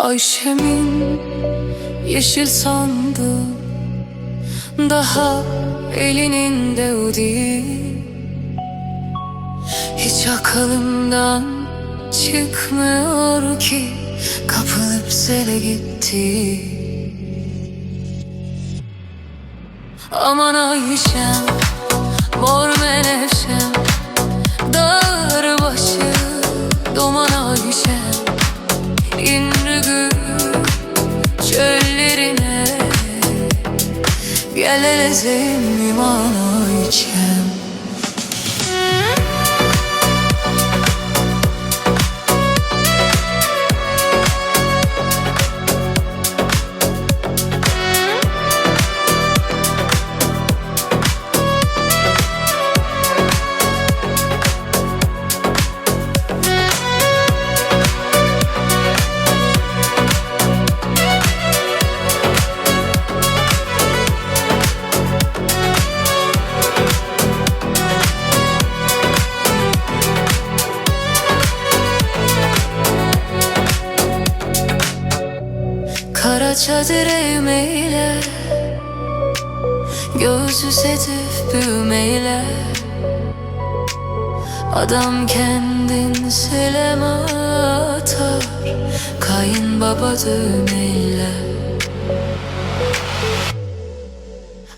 Ayşem'in yeşil sandı Daha elinin de o değil Hiç aklımdan çıkmıyor ki Kapılıp sele gitti. Aman Ayşem Mor menevşem Gel elezim iman Ayşem Çadır evmeyle Gözü sedef büyümeyle. Adam kendin selem atar Kayınbaba düğmeyle.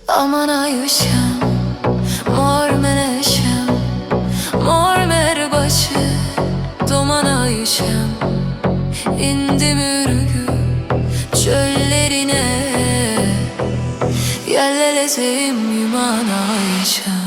Aman ayışım Mor meneşem Mor merbaşı Duman ayışım İndim ürgü çöllerine Yerlelezim yuman ayşem